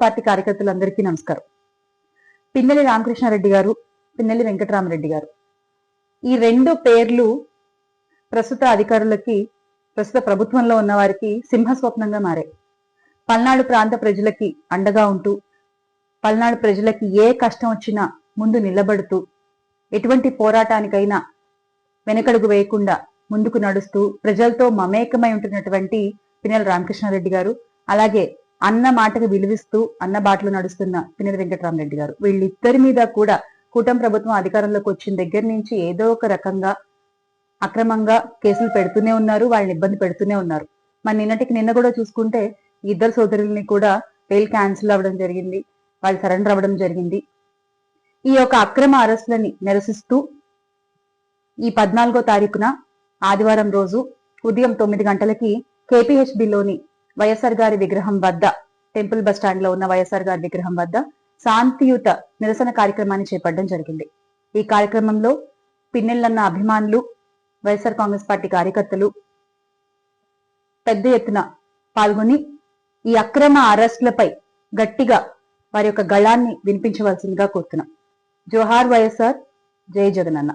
Party కార్యకర్తలందరికీ నమస్కారం. పిన్నెల్లి రామకృష్ణారెడ్డి గారు పిన్నెల్లి వెంకటరామరెడ్డి గారు. ఈ రెండు పేర్లు ప్రస్తుత అధికారులకి ప్రస్తుత ప్రభుత్వంలో ఉన్న వారికి సింహస్వప్నంగా మారాయి. పల్నాడు ప్రాంత ప్రజలకి అండగా ఉంటూ పల్నాడు ప్రజలకి ఏ కష్టం వచ్చినా ముందు నిలబడుతూ ఎటువంటి పోరాటానికైనా వెనకడుగు వేయకుండా ముందుకు నడుస్తూ ప్రజలతో మమేకమై ఉంటున్నటువంటి పిన్నెల రామకృష్ణారెడ్డి గారు అలాగే అన్న మాటకు విలువిస్తూ అన్న బాటలో నడుస్తున్న పిన్నెల వెంకటరామరెడ్డి గారు. వీళ్ళిద్దరి మీద కూడా కూటమి ప్రభుత్వం అధికారంలోకి వచ్చిన దగ్గర నుంచి ఏదో ఒక రకంగా అక్రమంగా కేసులు పెడుతూనే ఉన్నారు వాళ్ళని ఇబ్బంది పెడుతూనే ఉన్నారు. మరి నిన్నటికి నిన్న కూడా చూసుకుంటే ఇద్దరు సోదరుల్ని కూడా బెయిల్ క్యాన్సిల్ అవ్వడం జరిగింది వాళ్ళు సరెండర్ అవ్వడం జరిగింది. ఈ యొక్క అక్రమ అరెస్టులని నిరసిస్తూ ఈ పద్నాలుగో తారీఖున ఆదివారం రోజు ఉదయం తొమ్మిది గంటలకి కేపీహెచ్బిలోని వైఎస్ఆర్ గారి విగ్రహం వద్ద టెంపుల్ బస్ స్టాండ్లో ఉన్న వైఎస్ఆర్ గారి విగ్రహం వద్ద శాంతియుత నిరసన కార్యక్రమాన్ని చేపట్టడం జరిగింది. ఈ కార్యక్రమంలో పిన్నెల్లన్న అభిమానులు వైఎస్ఆర్ కాంగ్రెస్ పార్టీ కార్యకర్తలు పెద్ద ఎత్తున పాల్గొని ఈ అక్రమ అరెస్టులపై గట్టిగా వారి యొక్క గళాన్ని వినిపించవలసిందిగా కోరుతున్నాం. జోహార్ వైఎస్ఆర్ జై జగనన్న.